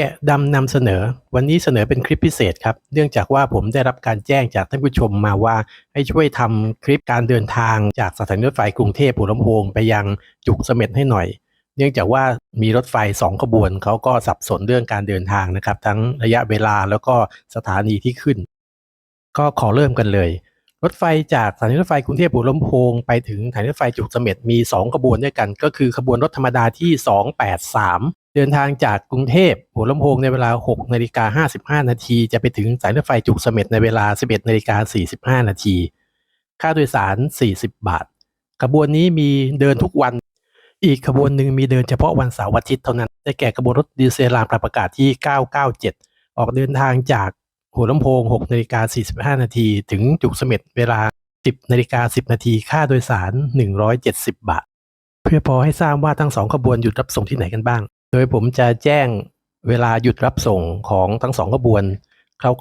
แกะดำนำเสนอ วันนี้เสนอเป็นคลิปพิเศษครับ เนื่องจากว่าผมได้รับการแจ้งจากท่านผู้ชมมาว่า ให้ช่วยทำคลิปการเดินทางจากสถานีรถไฟกรุงเทพหัวลำโพงไปยังจุกเสม็ดให้หน่อย เนื่องจากว่ามีรถไฟสองขบวนเขาก็สับสนเรื่องการเดินทางนะครับ ทั้งระยะเวลาแล้วก็สถานีที่ขึ้น ก็ขอเริ่มกันเลย รถไฟจากสถานีรถไฟกรุงเทพหัวลำโพงไปถึงสถานีรถไฟจุกเสม็ดมี 2 ขบวนด้วยกัน ก็คือขบวนรถธรรมดาที่ 283 เดินทางจากกรุงเทพหัวลำโพงในเวลา 6นาฬิกา55 นาที จะไปถึงสานีรถไฟจุกเสม็ดในเวลา 11นาฬิกา45 นาที ค่าโดยสาร 40 บาท ขบวนนี้มีเดินทุกวัน อีกขบวนหนึ่งมีเดินเฉพาะวันเสาร์อาทิตย์เท่านั้น ได้แก่ขบวนรถดีเซลรางปรับอากาศที่ 997 ออกเดินทางจากหัวลำโพง6นาฬิกา45 นาที ถึงจุกเสม็ดเวลา 10นาฬิกา10 นาที ค่าโดยสาร 170 บาท เพื่อพอให้ทราบว่าทั้งสองขบวนหยุดรับส่งที่ไหนกันบ้าง โดยผมจะแจ้งเวลาหยุดรับส่งของทั้งสองขบวน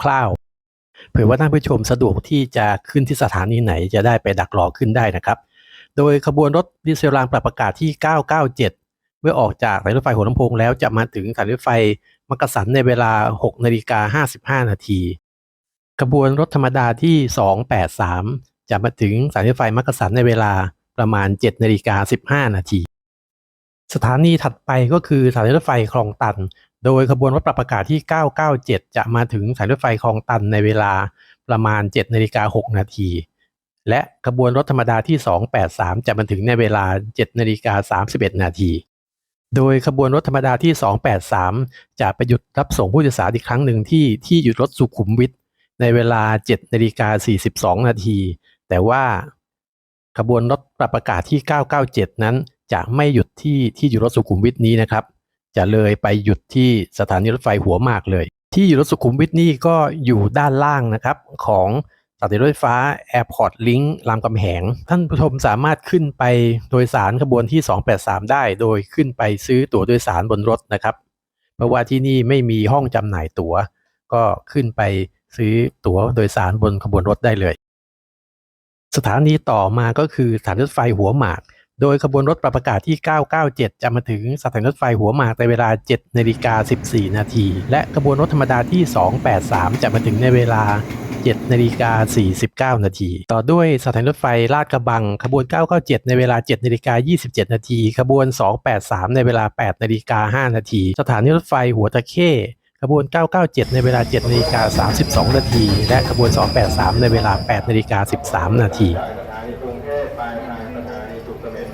คร่าวๆ เผื่อว่าท่านผู้ชมสะดวกที่จะขึ้นที่สถานีไหนจะได้ไปดักรอขึ้นได้นะครับ โดยขบวนรถดีเซลรางปรับอากาศที่ 997 เมื่อออกจากสานีรถไฟหัวลำโพงแล้วจะมาถึงสานีรถไฟมักกะสันในเวลา 6 นาฬิกา 55 นาที ขบวนรถธรรมดาที่ 283 จะมาถึงสานีรถไฟมักกะสันในเวลาประมาณ 7 นาฬิกา 15 นาที สถานีถัดไปก็คือสถานีรถไฟคลองตัน โดยขบวนรถปรับอากาศที่ 997 จะมาถึงสถานีรถไฟคลองตันในเวลาประมาณ7นาฬิกา6นาที และขบวนรถธรรมดาที่ 283 จะมาถึงในเวลา7นาฬิกา31 นาที โดยขบวนรถธรรมดาที่ 283 จะไปหยุดรับส่งผู้โดยสารอีกครั้งหนึ่งที่ที่หยุดรถสุขุมวิทในเวลา7นาฬิกา42 นาที แต่ว่าขบวนรถปรับอากาศที่ 997 นั้น จะไม่หยุดที่ที่หยุดรถสุขุมวิทนี้นะครับ จะเลยไปหยุดที่สถานีรถไฟหัวหมากเลย ที่หยุดรถสุขุมวิทนี่ก็อยู่ด้านล่างนะครับของสถานีรถไฟฟ้า Airport Link รามคำแหง ท่านผู้ชมสามารถขึ้นไปโดยสารขบวนที่ 283 ได้ โดยขึ้นไปซื้อตั๋วโดยสารบนรถนะครับ เพราะว่าที่นี่ไม่มีห้องจำหน่ายตั๋ว ก็ขึ้นไปซื้อตั๋วโดยสารบนขบวนรถได้เลย สถานีต่อมาก็คือสถานีรถไฟหัวหมาก โดยขบวนรถปรับอากาศที่ 997 จะมาถึงสถานีรถไฟหัวหมากในเวลา 7นาฬิกา14 นาที และขบวนรถธรรมดาที่ 283 จะมาถึงในเวลา 7นาฬิกา49 นาที ต่อด้วยสถานีรถไฟลาดกระบัง ขบวน 997 ในเวลา 7นาฬิกา27 นาที ขบวน 283 ในเวลา 8นาฬิกา5นาที สถานีรถไฟหัวตะเข้ขบวน 997 ในเวลา 7นาฬิกา32 นาที และขบวน 283 ในเวลา 8นาฬิกา13 นาที จากสถานีกรุงเทพไปทางสถานีสุขเสม็ด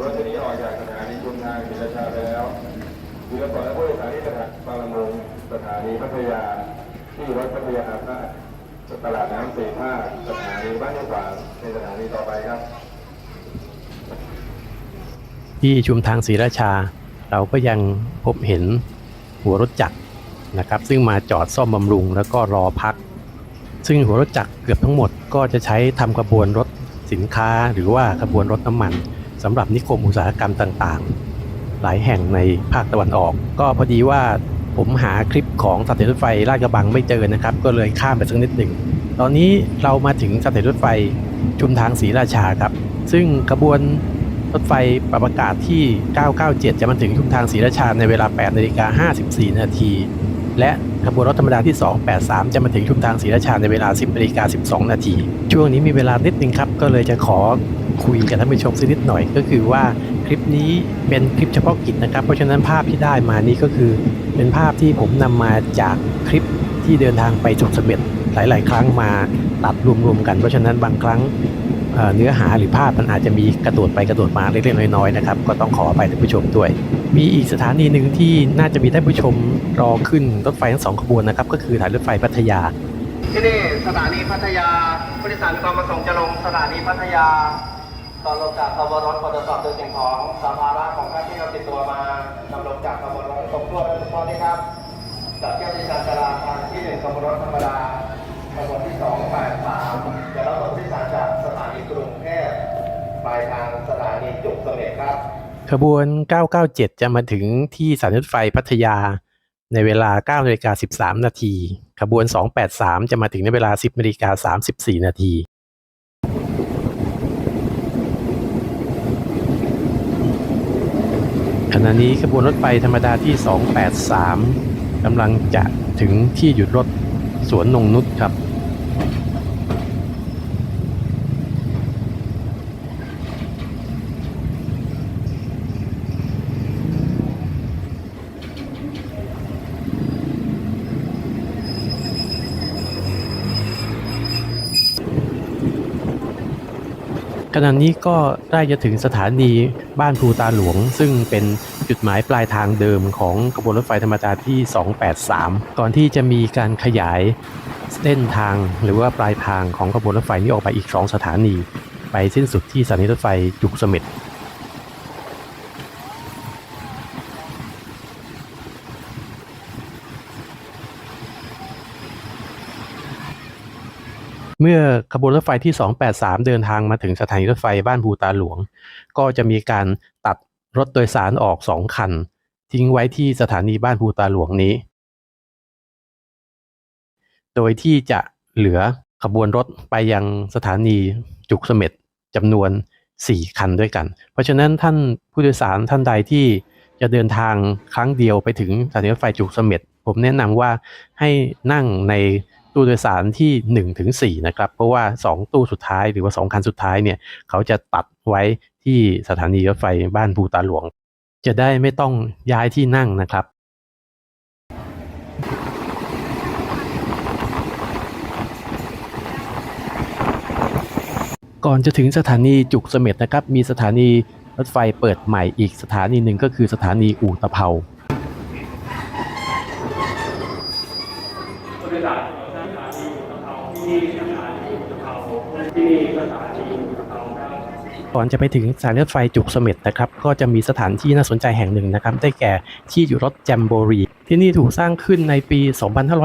รถที่นี้ออกจากสถานีชุมทางศรีราชาไปแล้วมีรถก่อนและผู้โดยสารที่สถานีบางละมุงสถานีพัทยา ที่รถพัทยาอาพาธตลาดน้ำสี่ภาคสถานีบ้านยี่ขวางในสถานีต่อไปครับ ที่ชุมทางศรีราชา เราก็ยังพบเห็นหัวรถจักรนะครับ ซึ่งมาจอดซ่อมบำรุงแล้วก็รอพัก ซึ่งหัวรถจักรเกือบทั้งหมดก็จะใช้ทำกระบวนรถสินค้า หรือว่ากระบวนรถน้ำมันสำหรับนิคมอุตสาหกรรมต่างๆ หลายแห่งในภาคตะวันออก ก็พอดีว่าผมหาคลิปของสถานีรถไฟลาดกระบังไม่เจอนะครับ ก็เลยข้ามไปสักนิดหนึ่งตอนนี้เรามาถึงสถานีรถไฟชุมทางศรีราชาครับ ซึ่งกระบวน รถไฟปรับอากาศที่ 997 จะมาถึงชุมทางศรีราชาในเวลา 8 นาฬิกา 54 นาที และขบวนรถธรรมดาที่ 283 จะมาถึงชุมทางศรีราชาในเวลา 10 นาฬิกา 12 นาที ช่วงนี้มีเวลานิดนึงครับ ก็เลยจะขอคุยกับท่านผู้ชมสักนิดหน่อย ก็คือว่าคลิปนี้เป็นคลิปเฉพาะกิจนะครับ เพราะฉะนั้นภาพที่ได้มานี้ก็คือเป็นภาพที่ผมนำมาจากคลิปที่เดินทางไปจุดเสม็ดหลาย ๆ ครั้งมาตัดรวม ๆ กัน เพราะฉะนั้นบางครั้ง เนื้อหาหรือภาพมันอาจจะมีกระโดดไปกระโดดมาเล็กๆน้อยๆนะครับก็ต้องขออภัยท่านผู้ชมด้วย มีอีกสถานีหนึ่งที่น่าจะมีท่านผู้ชมรอขึ้นรถไฟทั้งสองขบวนนะครับก็คือสถานีรถไฟพัทยา ที่นี่สถานีพัทยาผู้โดยสารมีความประสงค์จะลงสถานีพัทยาตอนลงจากขบวนรถตรวจสอบโดยสิ่งของสัมภาระของท่านที่เราติดตัวมานำลงจากขบวนรถตกตัวโดยเฉพาะนี้ครับจากเที่ยวที่การจราทางที่หนึ่งขบวนรถธรรมดาขบวนที่สองแปดสาม ขบวน 997 จะมาถึงที่สถานีรถไฟพัทยาในเวลา9นาฬิกา13 นาที ขบวน 283 จะมาถึงในเวลา 10นาฬิกา34 นาทีขณะนี้ขบวนรถไฟธรรมดาที่ 283 กำลังจะถึงที่หยุดรถสวนนงนุชครับ ณะนี้ก็ได้จะถึงสถานีบ้านภูตาหลวง ซึ่งเป็นจุดหมายปลายทางเดิมของขบวนรถไฟธรรมดาที่ 283 ก่อนที่จะมีการขยายเส้นทางหรือว่าปลายทางของขบวนรถไฟนี้ออกไปอีก 2 สถานี ไปสิ้นสุดที่สถานีรถไฟจุกเสม็ด เมื่อขบวนรถไฟที่ 283 เดินทางมาถึงสถานีรถไฟบ้านภูตาหลวง ก็จะมีการตัดรถโดยสารออก 2 คัน ทิ้งไว้ที่สถานีบ้านภูตาหลวงนี้ โดยที่จะเหลือขบวนรถไปยังสถานีจุกเสม็ดจำนวน 4 คันด้วยกัน เพราะฉะนั้นท่านผู้โดยสารท่านใดที่จะเดินทางครั้งเดียวไปถึงสถานีรถไฟจุกเสม็ดผมแนะนำว่าให้นั่งใน ตู้โดยสารที่1ถึง4นะครับเพราะว่า 2 ตู้สุดท้ายหรือว่า 2 คันสุดท้ายเนี่ยเขาจะตัดไว้ที่สถานีรถไฟบ้านภูตาหลวง จะได้ไม่ต้องย้ายที่นั่งนะครับก่อนจะถึงสถานีจุกเสม็ดนะครับ มีสถานีรถไฟเปิดใหม่อีกสถานีหนึ่งก็คือสถานีอู่ตะเภา ก่อนจะไปถึงสถานีรถไฟจุกเสม็ดนะครับ ก็จะมีสถานที่น่าสนใจแห่งหนึ่งนะครับ ได้แก่ที่อยู่รถแจมโบรี ที่นี่ถูกสร้างขึ้นในปี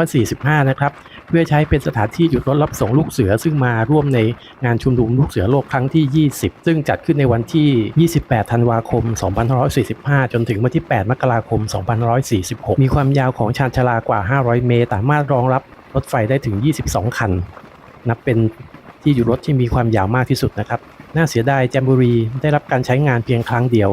2545 นะครับ เพื่อใช้เป็นสถานที่หยุดรถรับส่งลูกเสือ ซึ่งมาร่วมในงานชุมนุมลูกเสือโลกครั้งที่ 20 ซึ่งจัดขึ้นในวันที่ 28 ธันวาคม 2545 จนถึงวันที่ 8 มกราคม 2546 มีความยาวของชานชาลากว่า 500 เมตร สามารถรองรับรถไฟได้ถึง 22 คัน นับเป็น ที่หยุดรถที่มีความยาวมากที่สุดนะครับ น่าเสียดายแจมบูรีได้รับการใช้งานเพียงครั้งเดียว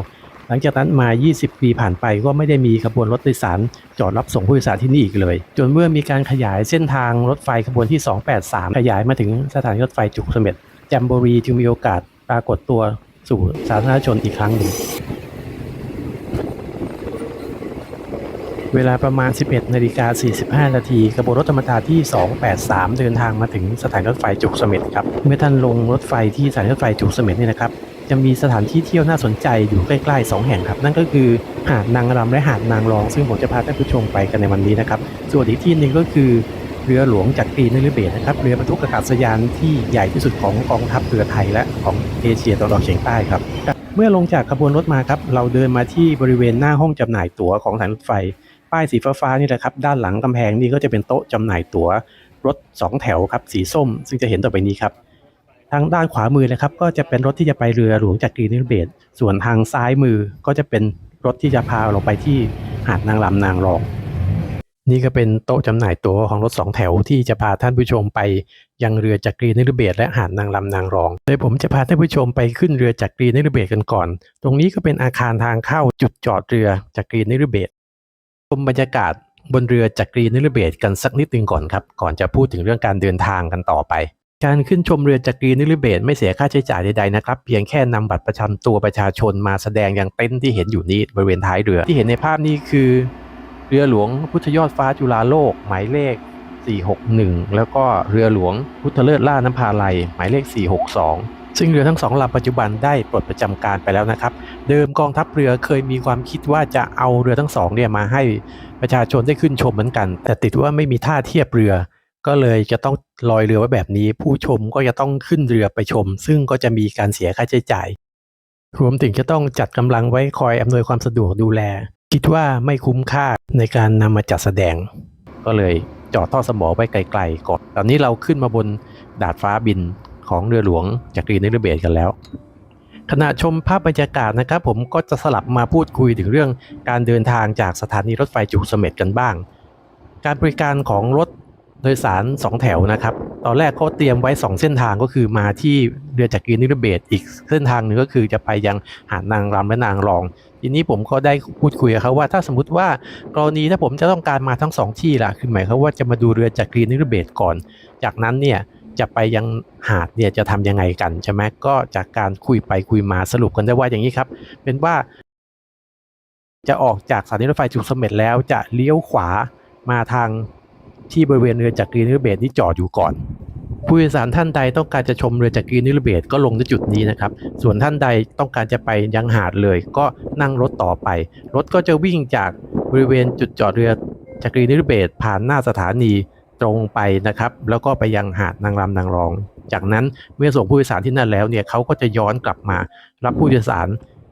หลังจากนั้นมา 20 ปีผ่านไปก็ไม่ได้มีขบวนรถโดยสาร จอดรับส่งผู้โดยสารที่นี่อีกเลย จนเมื่อมีการขยายเส้นทางรถไฟขบวนที่ 283 ขยายมาถึงสถานีรถไฟจุกเสม็ดแจมบูรีจึงมีโอกาสปรากฏตัวสู่สาธารณชนอีกครั้งหนึ่ง เวลาประมาณ 11นาฬิกา45 นาทีขบวนรถธรรมดาที่ 283 เดินทางมาถึงสถานรถไฟจุกเสม็ดครับ เมื่อท่านลงรถไฟที่สถานรถไฟจุกเสม็ดนี่นะครับ จะมีสถานที่เที่ยวน่าสนใจอยู่ใกล้ๆ 2 แห่งครับ นั่นก็คือหาดนางรำและหาดนางรอง ซึ่งผมจะพาท่านผู้ชมไปกันในวันนี้นะครับ ส่วนอีกที่หนึ่งก็คือเรือหลวงจากกรีนเรือเบสนะครับ เรือบรรทุกอากาศยานที่ใหญ่ที่สุดของกองทัพเรือไทยและของเอเชียตะวันออกเฉียงใต้ครับ เมื่อลงจากขบวนรถมาครับ เราเดินมาที่บริเวณหน้าห้องจำหน่ายตั๋วของสถานรถไฟ ป้ายสีฟ้าๆนี่แหละครับด้านหลังกำแพงนี่ก็จะเป็นโต๊ะจำหน่ายตั๋วรถ 2 แถวครับสีส้ม ซึ่งจะเห็นต่อไปนี้ครับทางด้านขวามือนะครับก็จะเป็นรถที่จะไปเรือหลวงจากกรีนิเบดส่วนทางซ้ายมือก็จะเป็นรถที่จะพาเราไปที่หาดนางรำนางรอง นี่ก็เป็นโต๊ะจำหน่ายตั๋วของรถ2แถวที่จะพาท่านผู้ชมไปยังเรือจากกรีนิเบดและหาดนางรำนางรองโดยผมจะพาท่านผู้ชมไปขึ้นเรือจากกรีนิเบดกันก่อน ตรงนี้ก็เป็นอาคารทางเข้าจุดจอดเรือจากกรีนิเบด มบรรยากาศบนเรือจากกรีนเรือเบดกันสักนิดนึงก่อนครับ ก่อนจะพูดถึงเรื่องการเดินทางกันต่อไป การขึ้นชมเรือจากกรีนเรือเบดไม่เสียค่าใช้จ่ายใดๆนะครับ เพียงแค่นำบัตรประจำตัวประชาชนมาแสดงอย่างเต็นท์ที่เห็นอยู่นี้บริเวณท้ายเรือที่เห็นในภาพนี้คือ เรือหลวงพุทธยอดฟ้าจุฬาโลก หมายเลข 461 แล้วก็เรือหลวงพุทธเลิศล่าน้ำพาลัยหมายเลข 462 ซึ่งเรือทั้งสองลำปัจจุบันได้ปลดประจำการไปแล้วนะครับ เดิมกองทัพเรือเคยมีความคิดว่าจะเอาเรือทั้งสองเนี่ยมาให้ประชาชนได้ขึ้นชมเหมือนกัน แต่ติดว่าไม่มีท่าเทียบเรือ ก็เลยจะต้องลอยเรือไว้แบบนี้ ผู้ชมก็จะต้องขึ้นเรือไปชม ซึ่งก็จะมีการเสียค่าใช้จ่าย รวมถึงจะต้องจัดกำลังไว้คอยอำนวยความสะดวกดูแล คิดว่าไม่คุ้มค่าในการนำมาจัดแสดง ก็เลยจอดท่อสมอไว้ไกลๆก่อน ตอนนี้เราขึ้นมาบนดาดฟ้าบิน ของเรือหลวงจากกรีนเรเบดกันแล้ว ขณะชมภาพบรรยากาศนะครับ ผมก็จะสลับมาพูดคุยถึงเรื่องการเดินทางจากสถานีรถไฟจุกเสม็ดกันบ้าง การบริการของรถโดยสาร 2 แถวนะครับ ตอนแรกเขาเตรียมไว้ 2 เส้นทางก็คือมาที่เรือจากกรีนนิรเบศอีกเส้นทางหนึ่งก็คือจะไปยังหาดนางรำและนางรอง ทีนี้ผมก็ได้พูดคุยกับเขาว่าถ้าสมมติว่ากรณีถ้าผมจะต้องการมาทั้งสองที่ล่ะ คือหมายความว่าจะมาดูเรือจากกรีนนิรเบศก่อน จากนั้นเนี่ย จะไปยังหาดเนี่ยจะทำยังไงกันใช่ไหมก็จากการคุยไปคุยมาสรุปกันได้ว่าอย่างนี้ครับ เป็นว่า จะออกจากสถานีรถไฟจุกเสม็ดแล้วจะเลี้ยวขวามาทางที่บริเวณเรือจากกรีนนิรเบศที่จอดอยู่ก่อนผู้โดยสารท่านใดต้องการจะชมเรือจากกรีนนิรเบศก็ลงที่จุดนี้นะครับ ส่วนท่านใดต้องการจะไปยังหาดเลย ก็นั่งรถต่อไป รถก็จะวิ่งจากบริเวณจุดจอดเรือจากกรีนนิรเบศผ่านหน้าสถานี ตรงไปนะครับ แล้วก็ไปยังหาดนางรำนางรอง จากนั้นเมื่อส่งผู้โดยสารที่นั่นแล้วเนี่ยเขาก็จะย้อนกลับมา รับผู้โดยสาร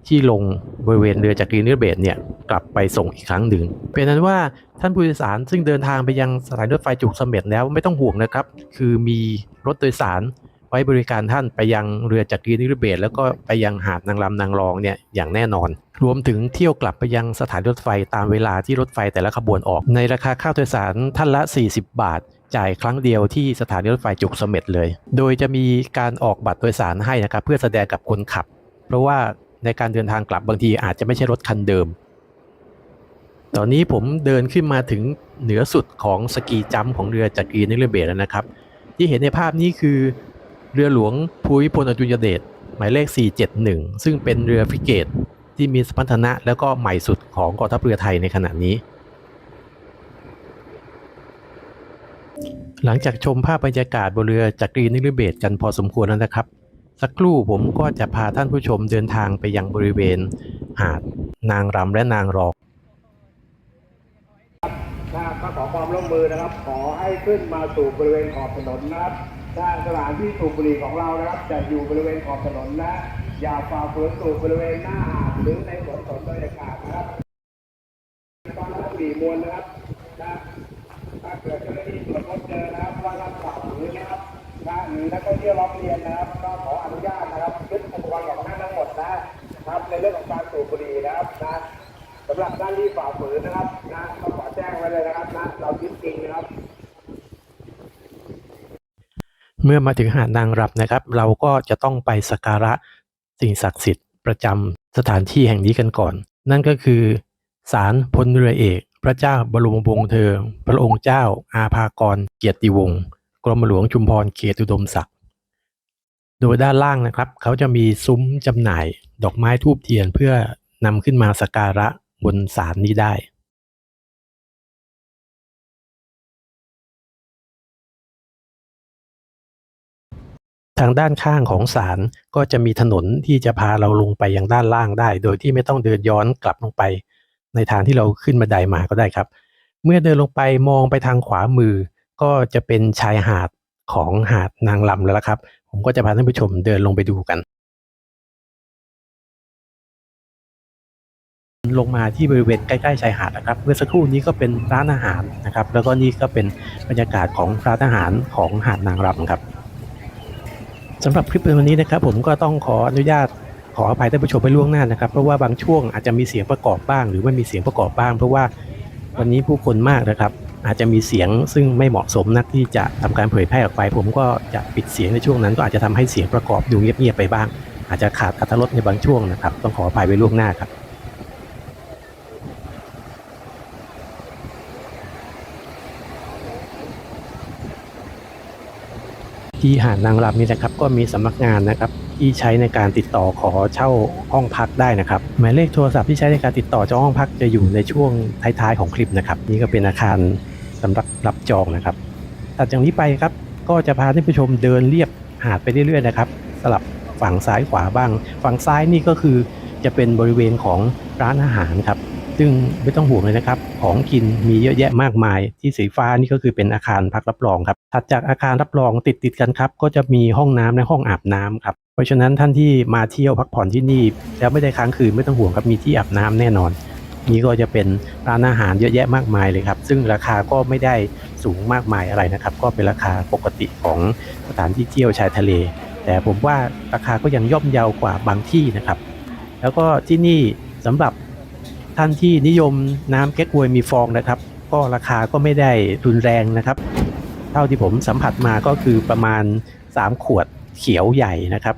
ที่ลงบริเวณเรือจากกรีนนิรเบศเนี่ยกลับไปส่งอีกครั้งหนึ่งเป็นนั้นว่าท่านผู้โดยสารซึ่งเดินทางไปยังสถานีรถไฟจุกเสม็ดแล้วไม่ต้องห่วงนะครับ คือมีรถโดยสารไว้บริการท่านไปยังเรือจากกรีนนิรเบศแล้วก็ไปยังหาดนางรำนางรองเนี่ยอย่างแน่นอน รวมถึงเที่ยวกลับไปยังสถานรถไฟตามเวลาที่รถไฟแต่ละขบวนออก ในราคาค่าโดยสารท่านละ 40 บาท จ่ายครั้งเดียวที่สถานีรถไฟจุกเสม็ดเลย โดยจะมีการออกบัตรโดยสารให้นะครับเพื่อแสดงกับคนขับ เพราะว่าในการเดินทางกลับบางทีอาจจะไม่ใช่รถคันเดิม ตอนนี้ผมเดินขึ้นมาถึงเหนือสุดของสกีจัมของเรือจากรีนนิรเบศแล้วนะครับ ที่เห็นในภาพนี้คือเรือหลวงภูมิพลอดุลยเดชหมายเลข 471 ซึ่งเป็นเรือฟริเกต ที่มีสมรรถนะแล้วก็ใหม่สุดของกองทัพเรือไทยในขณะนี้ หลังจากชมภาพบรรยากาศบนเรือจากรีนิรเบศกันพอสมควรแล้วนะครับ สักครู่ผมก็จะพาท่านผู้ชมเดินทางไปยังบริเวณหาดนางรำและนางรองนะครับก็ขอความร่วมมือนะครับ ขอให้ขึ้นมาสู่บริเวณขอบถนนนะครับถ้าสถานที่สูบบุหรี่ของเรานะครับจะอยู่บริเวณขอบถนนนะ อย่าฝ่าฝืนสูบบริเวณหน้าหาดหรือในสวนสนบรรยากาศนะครับตอนรับบุหรี่มวลนะครับนะถ้าเกิดเจ้าหน้าที่ตรวจพบเจอนะครับว่าท่านฝ่าฝืนนะครับนะหรือนักท่องเที่ยวร้องเรียนนะครับ ก็ขออนุญาตนะครับยึดอุปกรณ์ของท่านทั้งหมดนะครับ ในเรื่องของการสูบบุหรี่นะครับนะสำหรับด้านที่ฝ่าฝืนนะครับนะก็ขอแจ้งไว้เลยนะครับนะเรายึดจริงนะครับเมื่อมาถึงหาดนางรำนะครับ เราก็จะต้องไปสักการะ สิ่งศักดิ์สิทธิ์ประจำสถานที่แห่งนี้กันก่อน นั่นก็คือศาลพลเรือเอก พระเจ้าบรมวงศ์เธอ พระองค์เจ้าอาภากร เกียรติวงศ์กรมหลวงชุมพรเขตอุดมศักดิ์โดยด้านล่างนะครับ เขาจะมีซุ้มจำหน่าย ดอกไม้ทูบเทียนเพื่อนำขึ้นมาสักการะบนศาลนี้ได้ ทางด้านข้างของศาลก็จะมีถนนที่จะพาเราลงไปยังด้านล่างได้ โดยที่ไม่ต้องเดินย้อนกลับลงไป ในทางที่เราขึ้นบันไดมาก็ได้ครับ เมื่อเดินลงไปมองไปทางขวามือ ก็จะเป็นชายหาดของหาดนางลำแล้วละครับ ผมก็จะพาท่านผู้ชมเดินลงไปดูกัน ลงมาที่บริเวณใกล้ๆชายหาดนะครับ เมื่อสักครู่นี้ก็เป็นร้านอาหารนะครับ แล้วก็นี่ก็เป็นบรรยากาศของร้านอาหารของหาดนางรำครับ สำหรับคลิปในวันนี้นะครับผมก็ต้องขออนุญาตขออภัยท่านผู้ชมไปล่วงหน้านะครับ เพราะว่าบางช่วงอาจจะมีเสียงประกอบบ้าง หรือไม่มีเสียงประกอบบ้าง เพราะว่าวันนี้ผู้คนมากนะครับ อาจจะมีเสียงซึ่งไม่เหมาะสมนักที่จะทำการเผยแพร่ออกไป ผมก็จะปิดเสียงในช่วงนั้น ก็อาจจะทำให้เสียงประกอบดูเงียบๆไปบ้าง อาจจะขาดอรรถรสในบางช่วงนะครับ ต้องขออภัยไว้ล่วงหน้าครับ ที่หาดนางรำนี่นะครับก็มีสำนักงานนะครับที่ใช้ในการติดต่อขอเช่าห้องพักได้นะครับหมายเลขโทรศัพท์ที่ใช้ในการติดต่อจองห้องพักจะอยู่ในช่วงท้ายๆของคลิปนะครับนี่ก็เป็นอาคารสำหรับรับจองนะครับถัดจากนี้ไปครับก็จะพาท่านผู้ชมเดินเรียบหาดไปเรื่อยๆนะครับสลับฝั่งซ้ายขวาบ้าง ฝั่งซ้ายนี่ก็คือจะเป็นบริเวณของร้านอาหารครับ ซึ่งไม่ต้องห่วงเลยนะครับ ของกินมีเยอะแยะมากมาย ที่สีฟ้านี่ก็คือเป็นอาคารพักรับรองครับ ถัดจากอาคารรับรองติดติดกันครับ ก็จะมีห้องน้ำและห้องอาบน้ำครับ เพราะฉะนั้นท่านที่มาเที่ยวพักผ่อนที่นี่ แล้วไม่ได้ค้างคืนไม่ต้องห่วงครับมีที่อาบน้ำแน่นอน นี่ก็จะเป็นร้านอาหารเยอะแยะมากมายเลยครับ ซึ่งราคาก็ไม่ได้สูงมากมายอะไรนะครับ ก็เป็นราคาปกติของสถานที่เที่ยวชายทะเล แต่ผมว่าราคาก็ยังย่อมเยาวกว่าบางที่นะครับ แล้วก็ที่นี่สำหรับ ท่านที่นิยมน้ำแก๊กฮวยมีฟองนะครับ ก็ราคาก็ไม่ได้รุนแรงนะครับ เท่าที่ผมสัมผัสมาก็คือประมาณ 3 ขวดเขียวใหญ่นะครับ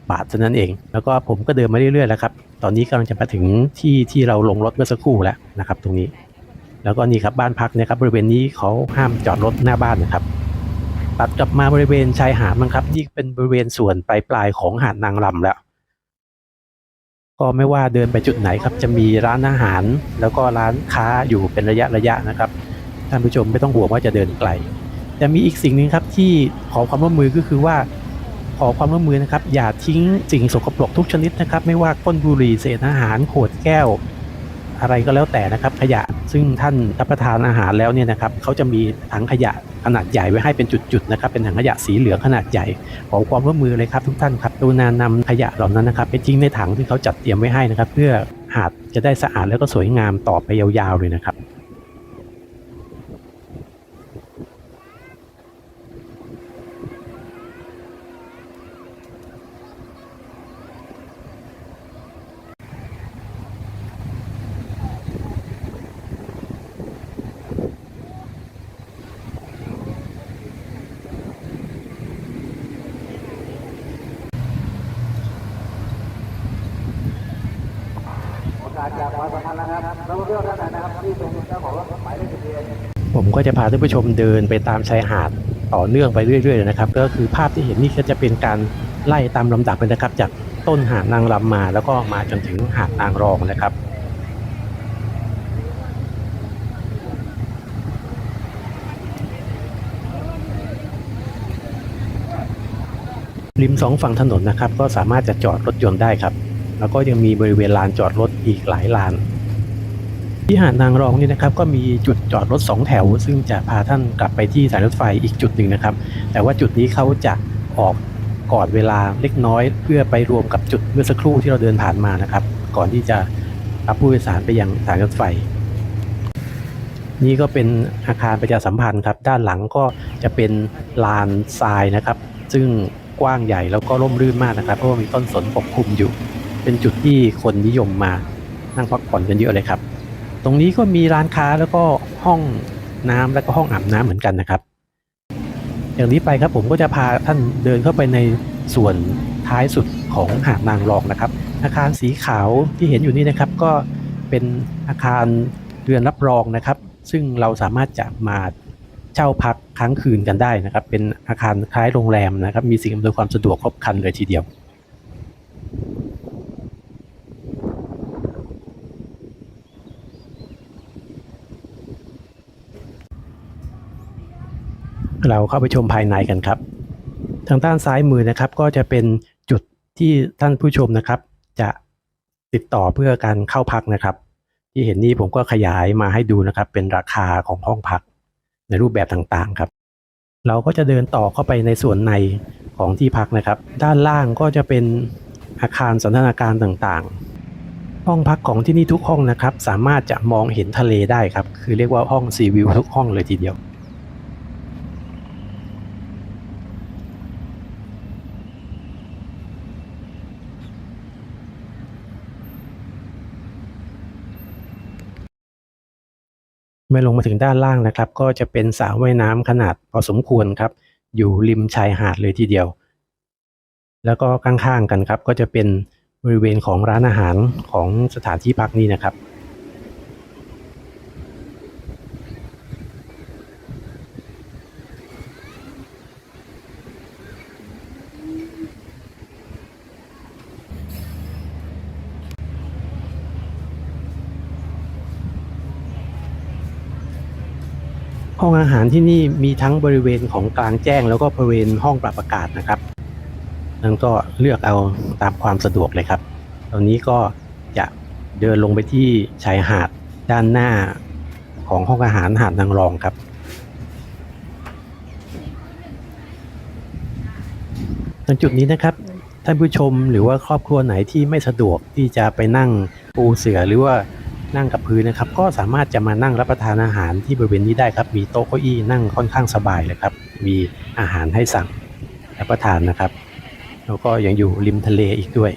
210 บาทเท่านั้นเอง แล้วก็ผมก็เดินมาเรื่อยๆแล้วครับ ตอนนี้กำลังจะมาถึงที่ที่เราลงรถเมื่อสักครู่แล้วนะครับ ตรงนี้ แล้วก็นี่ครับบ้านพักนะครับบริเวณนี้เขาห้ามจอดรถหน้าบ้านนะครับ ตัดกลับมาบริเวณชายหาดมั้งครับ นี่เป็นบริเวณส่วนปลายปลายๆของหาดนางรำแล้ว ก็ไม่ว่าเดินไปจุดไหนครับ จะมีร้านอาหาร แล้วก็ร้านค้าอยู่เป็นระยะระยะนะครับท่านผู้ชมไม่ต้องห่วงว่าจะเดินไกลแต่มีอีกสิ่งหนึ่งครับที่ขอความร่วมมือก็คือว่าขอความร่วมมือนะครับ อย่าทิ้งสิ่งสกปรกทุกชนิดนะครับ ไม่ว่าก้นบุหรี่เศษอาหารขวดแก้ว อะไรก็แล้วแต่นะครับ ขยะซึ่งท่านรับประทานอาหารแล้วเนี่ยนะครับเขาจะมีถังขยะ ขนาดใหญ่ไว้ให้เป็นจุดๆนะครับเป็นถังขยะสีเหลืองขนาดใหญ่ขอความร่วมมือเลยครับทุกท่านครับตูนานำขยะเหล่านั้นนะครับไปทิ้งในถังที่เขาจัดเตรียมไว้ให้นะครับ เพื่อหาดจะได้สะอาดแล้วก็สวยงามต่อไปยาวๆเลยนะครับ กาศจากร้อยประทันนะครับเราเรื่องนั้นนะครับที่เป็นเจ้าของรถหมายเลขทะเบียนผมก็จะพาท่านผู้ชมเดินไปตามชายหาดต่อเนื่องไปเรื่อยๆนะครับ ก็คือภาพที่เห็นนี่ก็จะเป็นการไล่ตามลำดับเลยนะครับ จากต้นหาดนางรำมา แล้วก็มาจนถึงหาดนางรองนะครับริมสองฝั่งถนนนะครับ ก็สามารถจะจอดรถยนต์ได้ครับ แล้วก็ยังมีบริเวณลานจอดรถอีกหลายลาน ที่หาดนางรองนี่นะครับก็มีจุดจอดรถ 2 แถว ซึ่งจะพาท่านกลับไปที่สถายรถไฟอีกจุดหนึ่งนะครับ แต่ว่าจุดนี้เขาจะออกก่อนเวลาเล็กน้อย เพื่อไปรวมกับจุดเมื่อสักครู่ที่เราเดินผ่านมานะครับ ก่อนที่จะรับผู้โดยสารไปยังสถายรถไฟ นี่ก็เป็นอาคารประชาสัมพันธ์ครับด้านหลังก็จะเป็นลานทรายนะครับ ซึ่งกว้างใหญ่แล้วก็ร่มรื่นมากนะครับ เพราะว่ามีต้นสนปกคลุมอยู่ เป็นจุดที่คนนิยมมานั่งพักผ่อนกันเยอะเลยครับ ตรงนี้ก็มีร้านค้าแล้วก็ห้องน้ำแล้วก็ห้องอาบน้ำเหมือนกันนะครับ อย่างนี้ไปครับผมก็จะพาท่านเดินเข้าไปในส่วนท้ายสุดของหาดนางรองนะครับ อาคารสีขาวที่เห็นอยู่นี่นะครับ ก็เป็นอาคารเรือนรับรองนะครับ ซึ่งเราสามารถจะมาเช่าพักค้างคืนกันได้นะครับ เป็นอาคารคล้ายโรงแรมนะครับ มีสิ่งอำนวยความสะดวกครบครันเลยทีเดียว เราเข้าไปชมภายในกันครับ ทางด้านซ้ายมือนะครับ ก็จะเป็นจุดที่ท่านผู้ชมนะครับ จะติดต่อเพื่อการเข้าพักนะครับ ที่เห็นนี่ผมก็ขยายมาให้ดูนะครับ เป็นราคาของห้องพักในรูปแบบต่างๆครับ เราก็จะเดินต่อเข้าไปในส่วนในของที่พักนะครับ ด้านล่างก็จะเป็นอาคารสันทนาการต่างๆ ห้องพักของที่นี่ทุกห้องนะครับ สามารถจะมองเห็นทะเลได้ครับ คือเรียกว่าห้องซีวิวทุกห้องเลยทีเดียว มื่อลงมาถึงด้านล่างนะครับ ก็จะเป็นสระว่ายน้ำขนาดพอสมควรครับ อยู่ริมชายหาดเลยทีเดียว แล้วก็ข้างๆกันครับ ก็จะเป็นบริเวณของร้านอาหารของสถานที่พักนี้นะครับ ห้องอาหารที่นี่มีทั้งบริเวณของกลางแจ้ง แล้วก็บริเวณห้องปรับอากาศนะครับนั่นก็เลือกเอาตามความสะดวกเลยครับ ตอนนี้ก็จะเดินลงไปที่ชายหาดด้านหน้าของห้องอาหารหาดนางรองครับ ตรงจุดนี้นะครับท่านผู้ชมหรือว่าครอบครัวไหนที่ไม่สะดวกที่จะไปนั่งปูเสือหรือว่า นั่งกับพื้นนะครับ ก็สามารถจะมานั่งรับประทานอาหารที่บริเวณนี้ได้ครับ มีโต๊ะเก้าอี้นั่งค่อนข้างสบายเลยครับ มีอาหารให้สั่งรับประทานนะครับ แล้วก็ยังอยู่ริมทะเลอีกด้วย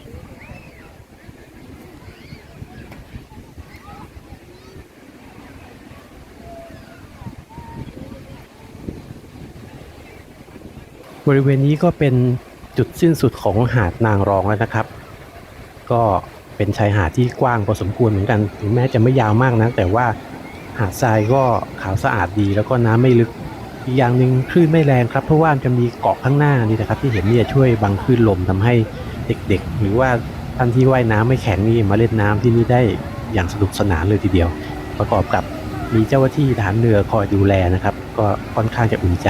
บริเวณนี้ก็เป็นจุดสิ้นสุดของหาดนางรองแล้วนะครับ ก็ เป็นชายหาดที่กว้างพอสมควรเหมือนกันถึงแม้จะไม่ยาวมากนะแต่ว่าหาดทรายก็ขาวสะอาดดี แล้วก็น้ำไม่ลึกอีกอย่างหนึ่งคลื่นไม่แรงครับเพราะว่าจะมีเกาะข้างหน้านี่นะครับที่เห็นนี่ยช่วยบังคลื่นลมทำให้เด็กๆ หรือว่าท่านที่ว่ายน้ำไม่แข็งนี่มาเล่นน้ำที่นี่ได้อย่างสนุกสนานเลยทีเดียว ประกอบกับมีเจ้าหน้าที่ทหารเรือคอยดูแลนะครับ ก็ค่อนข้างจะอุ่นใจ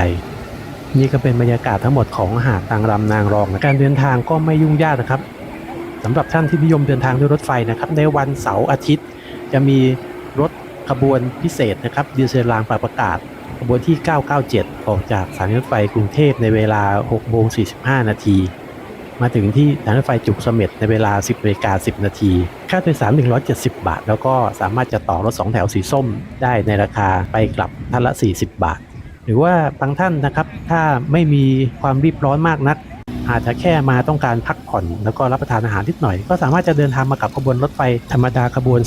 นี่ก็เป็นบรรยากาศทั้งหมดของหาดนางรำนางรองนะการเดินทางก็ไม่ยุ่งยากนะครับ สำหรับท่านที่นิยมเดินทางด้วยรถไฟนะครับในวันเสาร์อาทิตย์ จะมีรถขบวนพิเศษนะครับดีเซลรางปรับอากาศขบวนที่ 997 ออกจากสถานีรถไฟกรุงเทพในเวลา6โมง45 นาที มาถึงที่สถานีรถไฟจุกเสม็ดในเวลา 10นาฬิกา10 นาที ค่าโดยสาร 170 บาท แล้วก็สามารถจะต่อรถ 2 แถวสีส้มได้ในราคาไปกลับท่านละ 40 บาท หรือว่าบางท่านนะครับ ถ้าไม่มีความรีบร้อนมากนัก อาจจะแค่มาต้องการพักผ่อน แล้วก็รับประทานอาหารนิดหน่อย ก็สามารถจะเดินทางมากับขบวนรถไฟธรรมดาขบวน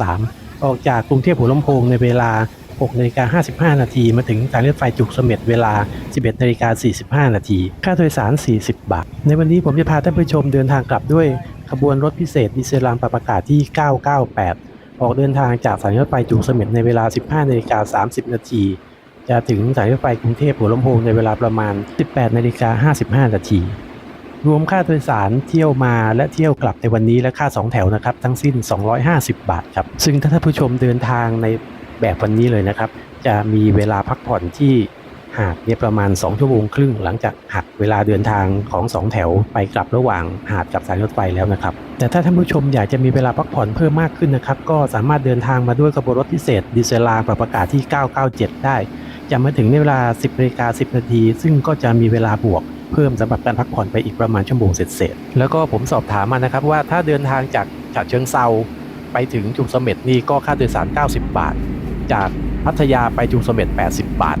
283 ออกจากกรุงเทพหัวลำโพงในเวลา6นาฬิกา55 นาที มาถึงสถานีรถไฟจุกเสม็ดเวลา 11นาฬิกา45 นาที ค่าโดยสาร 40 บาท ในวันนี้ผมจะพาท่านผู้ชมเดินทางกลับด้วยขบวนรถพิเศษดีเซลรางปรับอากาศที่ 998 ออกเดินทางจากสถานีรถไฟจุกเสม็ดในเวลา 15นาฬิกา30 นาที จะถึงสานีรถไฟกรุงเทพหัวลำโพงในเวลาประมาณ 18นาฬิกา55นาทีรวมค่าโดยสารเที่ยวมาและเที่ยวกลับในวันนี้และค่า 2 แถวนะครับ ทั้งสิ้น 250 บาทครับ ซึ่งถ้าท่านผู้ชมเดินทางในแบบวันนี้เลยนะครับ จะมีเวลาพักผ่อนที่หาดเนี่ยประมาณ 2 ชั่วโมงครึ่ง หลังจากหักเวลาเดินทางของ 2 แถวไปกลับระหว่างหาดกับสายรถไฟแล้วนะครับ แต่ถ้าท่านผู้ชมอยากจะมีเวลาพักผ่อนเพิ่มมากขึ้นนะครับ ก็สามารถเดินทางมาด้วยขบวนรถพิเศษดีเซลางปรับอากาศที่ 997 ได้ จะมาถึงในเวลา 10นาฬิกา10 นาที ซึ่งก็จะมีเวลาบวกเพิ่มสำหรับการพักผ่อนไปอีกประมาณชั่วโมงเศษๆแล้วก็ผมสอบถามมานะครับว่าถ้าเดินทางจากฉะเชิงเซาไปถึงจุกเสม็ดนี่ก็ค่าโดยสาร 90 บาท จากพัทยาไปจุกเสม็ด80 บาท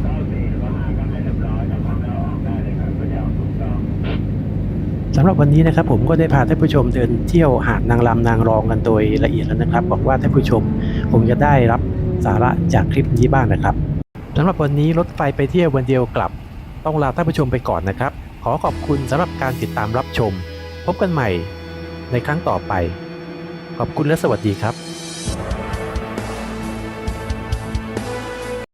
สำหรับวันนี้นะครับผมก็ได้พาท่านผู้ชมเดินเที่ยวหาดนางรำนางรองกันโดยละเอียดแล้วนะครับบอกว่าท่านผู้ชมคงจะได้รับสาระจากคลิปนี้บ้างนะครับ สำหรับวันนี้รถไฟไปเที่ยววันเดียวกลับ ต้องลาท่านผู้ชมไปก่อนนะครับ ขอขอบคุณสำหรับการติดตามรับชม พบกันใหม่ในครั้งต่อไป ขอบคุณและสวัสดีครับ